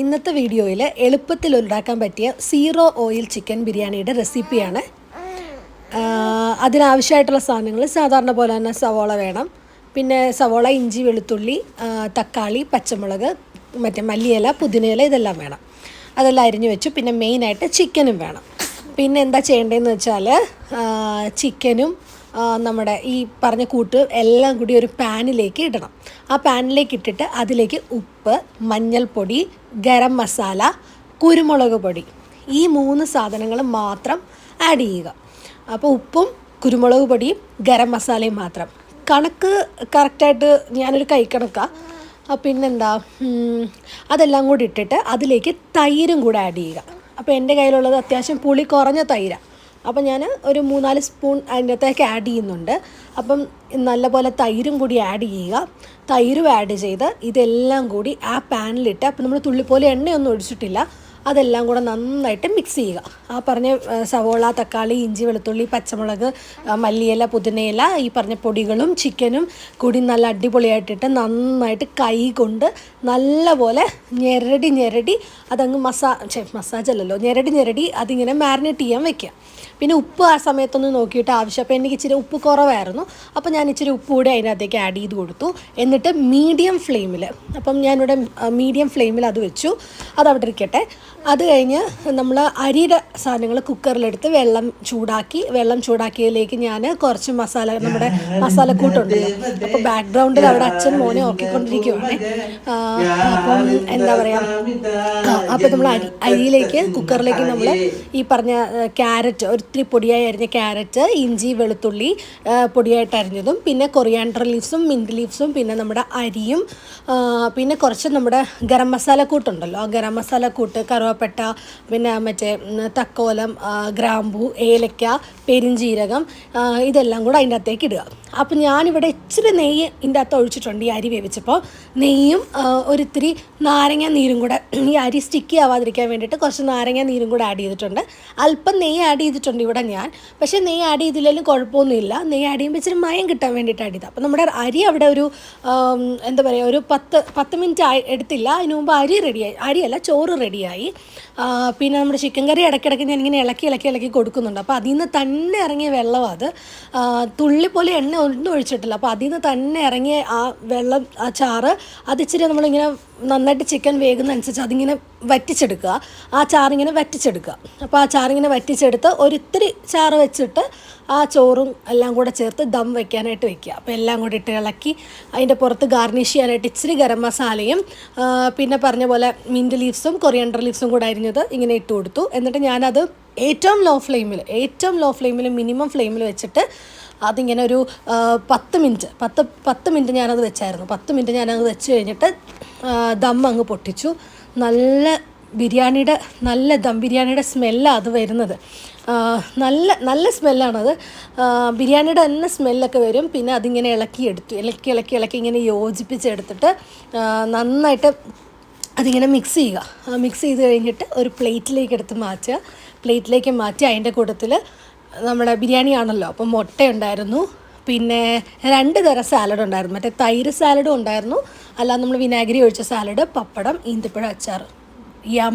ഇന്നത്തെ വീഡിയോയിൽ എളുപ്പത്തിൽ ഉണ്ടാക്കാൻ പറ്റിയ സീറോ ഓയിൽ ചിക്കൻ ബിരിയാണിയുടെ റെസിപ്പിയാണ്. അതിനാവശ്യമായിട്ടുള്ള സാധനങ്ങൾ സാധാരണ പോലെ തന്നെ സവോള വേണം. പിന്നെ സവോള ഇഞ്ചി വെളുത്തുള്ളി തക്കാളി പച്ചമുളക് മറ്റേ മല്ലിയില പുതിനയില ഇതെല്ലാം വേണം. അതെല്ലാം അരിഞ്ഞു വെച്ചു. പിന്നെ മെയിനായിട്ട് ചിക്കനും വേണം. പിന്നെ എന്താ ചെയ്യേണ്ടതെന്ന് വെച്ചാൽ ചിക്കനും നമ്മുടെ ഈ പറഞ്ഞ കൂട്ട് എല്ലാം കൂടി ഒരു പാനിലേക്ക് ഇടണം. ആ പാനിലേക്ക് ഇട്ടിട്ട് അതിലേക്ക് ഉപ്പ് മഞ്ഞൾപ്പൊടി ഗരം മസാല കുരുമുളക് പൊടി ഈ മൂന്ന് സാധനങ്ങൾ മാത്രം ആഡ് ചെയ്യുക. അപ്പോൾ ഉപ്പും കുരുമുളക് പൊടിയും ഗരം മസാലയും മാത്രം. കണക്ക് കറക്റ്റായിട്ട് ഞാനൊരു കൈക്കണക്കാണ് പിന്നെന്താ? ഉം, അതെല്ലാം കൂടി ഇട്ടിട്ട് അതിലേക്ക് തൈരും കൂടെ ആഡ് ചെയ്യുക. അപ്പോൾ എന്റെ കയ്യിലുള്ളത് അത്യാവശ്യം പുളി കുറഞ്ഞ തൈരാണ് അപ്പം ഞാൻ ഒരു മൂന്നാൽ സ്പൂൺ അതിന്റെ അകത്തേക്ക് ആഡ് ചെയ്യുന്നുണ്ട്. അപ്പം നല്ലപോലെ തൈരും കൂടി ആഡ് ചെയ്യുക. തൈരും ആഡ് ചെയ്ത് ഇതെല്ലാം കൂടി ആ പാനിലിട്ട് അപ്പം നമ്മൾ തുള്ളിപ്പോലെ എണ്ണയൊന്നും ഒഴിച്ചിട്ടില്ല. അതെല്ലാം കൂടെ നന്നായിട്ട് മിക്സ് ചെയ്യുക. ആ പറഞ്ഞ സവോള തക്കാളി ഇഞ്ചി വെളുത്തുള്ളി പച്ചമുളക് മല്ലിയില പുതിനയില ഈ പറഞ്ഞ പൊടികളും ചിക്കനും കൂടി നല്ല അടിപൊളിയായിട്ടിട്ട് നന്നായിട്ട് കൈ കൊണ്ട് നല്ലപോലെ ഞെരടി ഞെരടി അതങ്ങ് മസാ മസാജ് അല്ലല്ലോ ഞെരടി ഞെരടി അതിങ്ങനെ മാരിനേറ്റ് ചെയ്യാൻ വെക്കുക. പിന്നെ ഉപ്പ് ആ സമയത്തൊന്ന് നോക്കിയിട്ട് ആവശ്യം അപ്പോൾ എനിക്ക് ഇച്ചിരി ഉപ്പ് കുറവായിരുന്നു. അപ്പോൾ ഞാൻ ഇച്ചിരി ഉപ്പ് കൂടി അതിനകത്തേക്ക് ആഡ് ചെയ്ത് കൊടുത്തു. എന്നിട്ട് മീഡിയം ഫ്ലെയിമിൽ അപ്പം ഞാനിവിടെ മീഡിയം ഫ്ലെയിമിൽ അത് വെച്ചു. അത് അവിടെ ഇരിക്കട്ടെ. അത് കഴിഞ്ഞ് നമ്മൾ അരിയുടെ സാധനങ്ങൾ കുക്കറിലെടുത്ത് വെള്ളം ചൂടാക്കി വെള്ളം ചൂടാക്കിയതിലേക്ക് ഞാൻ കുറച്ച് മസാല നമ്മുടെ മസാലക്കൂട്ടുണ്ട് അപ്പോൾ ബാക്ക്ഗ്രൗണ്ടിൽ അവിടെ അച്ഛൻ മോനെ ഓക്കിക്കൊണ്ടിരിക്കുവാണ് അപ്പം എന്താ പറയുക അപ്പോൾ നമ്മൾ അരി അരിയിലേക്ക് കുക്കറിലേക്ക് നമ്മൾ ഈ പറഞ്ഞ ക്യാരറ്റ് ഒത്തിരി പൊടിയായി അരിഞ്ഞ ക്യാരറ്റ് ഇഞ്ചി വെളുത്തുള്ളി പൊടിയായിട്ട് അരിഞ്ഞതും പിന്നെ കൊറിയാണ്ടർ ലീവ്സും മിന്റ് ലീവ്സും പിന്നെ നമ്മുടെ അരിയും പിന്നെ കുറച്ച് നമ്മുടെ ഗരം മസാല കൂട്ടുണ്ടല്ലോ ആ ഗരം മസാല കൂട്ട് കറുവപ്പട്ട പിന്നെ മറ്റേ തക്കോലം ഗ്രാമ്പു ഏലക്ക പെരിഞ്ജീരകം ഇതെല്ലാം കൂടെ അതിന്റെ അകത്തേക്ക് ഇടുക. അപ്പം ഞാനിവിടെ ഇച്ചിരി നെയ്യ് ഇതിന്റെ അകത്ത് ഒഴിച്ചിട്ടുണ്ട് ഈ അരി വേവിച്ചപ്പോൾ. നെയ്യും ഒരിത്തിരി നാരങ്ങ നീരും കൂടെ ഈ അരി സ്റ്റിക്കി ആവാതിരിക്കാൻ വേണ്ടിയിട്ട് കുറച്ച് നാരങ്ങ നീരും കൂടെ ആഡ് ചെയ്തിട്ടുണ്ട്. അല്പം നെയ്യ് ആഡ് ചെയ്തിട്ടുണ്ട് ഇവിടെ ഞാൻ. പക്ഷേ നെയ്യ് ആഡ് ചെയ്തില്ലെങ്കിലും കുഴപ്പമൊന്നുമില്ല. നെയ്യ് ആഡ് ചെയ്യുമ്പോൾ ഇച്ചിരി മയം കിട്ടാൻ വേണ്ടിയിട്ട് ആഡ് ചെയ്തത് അപ്പം നമ്മുടെ അരി അവിടെ ഒരു എന്താ പറയുക ഒരു പത്ത് പത്ത് മിനിറ്റ് എടുത്തില്ല. അതിന് മുമ്പ് അരി റെഡിയായി അരിയല്ല ചോറ് റെഡിയായി പിന്നെ നമ്മുടെ ചിക്കൻ കറി ഇടയ്ക്കിടയ്ക്ക് ഇങ്ങനെ ഇളക്കി ഇളക്കി ഇളക്കി കൊടുക്കുന്നുണ്ട്. അപ്പോൾ അതിൽ നിന്ന് തന്നെ ഇറങ്ങിയ വെള്ളം അത്. തുള്ളി പോലെ എണ്ണ ഒന്നും ഒഴിച്ചിട്ടില്ല. അപ്പോൾ അതിൽ നിന്ന് തന്നെ ഇറങ്ങിയ ആ വെള്ളം ആ ചാറ് അതിച്ചിരി നമ്മളിങ്ങനെ നന്നായിട്ട് ചിക്കൻ വേകുന്നതനുസരിച്ച് അതിങ്ങനെ വറ്റിച്ചെടുക്കുക. ആ ചാറിങ്ങനെ വറ്റിച്ചെടുക്കുക. അപ്പോൾ ആ ചാറിങ്ങനെ വറ്റിച്ചെടുത്ത് ഒരിത്തിരി ചാറ് വെച്ചിട്ട് ആ ചോറും എല്ലാം കൂടെ ചേർത്ത് ദം വെക്കാനായിട്ട് വെക്കുക. അപ്പോൾ എല്ലാം കൂടി ഇട്ട് ഇളക്കി അതിന്റെ പുറത്ത് ഗാർണിഷ് ചെയ്യാനായിട്ട് ഇച്ചിരി ഗരം മസാലയും പിന്നെ പറഞ്ഞ പോലെ മിന്റ് ലീവ്സും കൊറിയണ്ടർ ലീവ്സും കൂടെ അരിഞ്ഞത് ഇങ്ങനെ ഇട്ട് കൊടുത്തു. എന്നിട്ട് ഞാനത് ഏറ്റവും ലോ ഫ്ലെയിമിൽ ഏറ്റവും ലോ ഫ്ലെയിമിൽ മിനിമം ഫ്ലെയിമിൽ വെച്ചിട്ട് അതിങ്ങനെ ഒരു പത്ത് മിനിറ്റ് പത്ത് പത്ത് മിനിറ്റ് ഞാനത് വെച്ചായിരുന്നു. പത്ത് മിനിറ്റ് ഞാനത് വെച്ച് കഴിഞ്ഞിട്ട് ദം അങ്ങ് പൊട്ടിച്ചു. നല്ല ബിരിയാണിയുടെ നല്ല ദം ബിരിയാണിയുടെ സ്മെല്ലാണ് അത് വരുന്നത്. നല്ല നല്ല സ്മെല്ലാണത് ബിരിയാണിയുടെ തന്നെ സ്മെല്ലൊക്കെ വരും. പിന്നെ അതിങ്ങനെ ഇളക്കി എടുത്തു ഇളക്കി ഇളക്കി ഇളക്കി ഇങ്ങനെ യോജിപ്പിച്ചെടുത്തിട്ട് നന്നായിട്ട് അതിങ്ങനെ മിക്സ് ചെയ്യുക. മിക്സ് ചെയ്ത് കഴിഞ്ഞിട്ട് ഒരു പ്ലേറ്റിലേക്ക് എടുത്ത് മാറ്റുക. പ്ലേറ്റിലേക്ക് മാറ്റി അതിന്റെ കൂട്ടത്തിൽ നമ്മുടെ ബിരിയാണി ആണല്ലോ അപ്പം മുട്ട ഉണ്ടായിരുന്നു പിന്നെ രണ്ട് തരം സാലഡ് ഉണ്ടായിരുന്നു. മറ്റേ തൈര് സാലഡും ഉണ്ടായിരുന്നു. അല്ലാതെ നമ്മൾ വിനാഗിരി ഒഴിച്ച സാലഡ് പപ്പടം ഈന്തപ്പഴം അച്ചാർ യം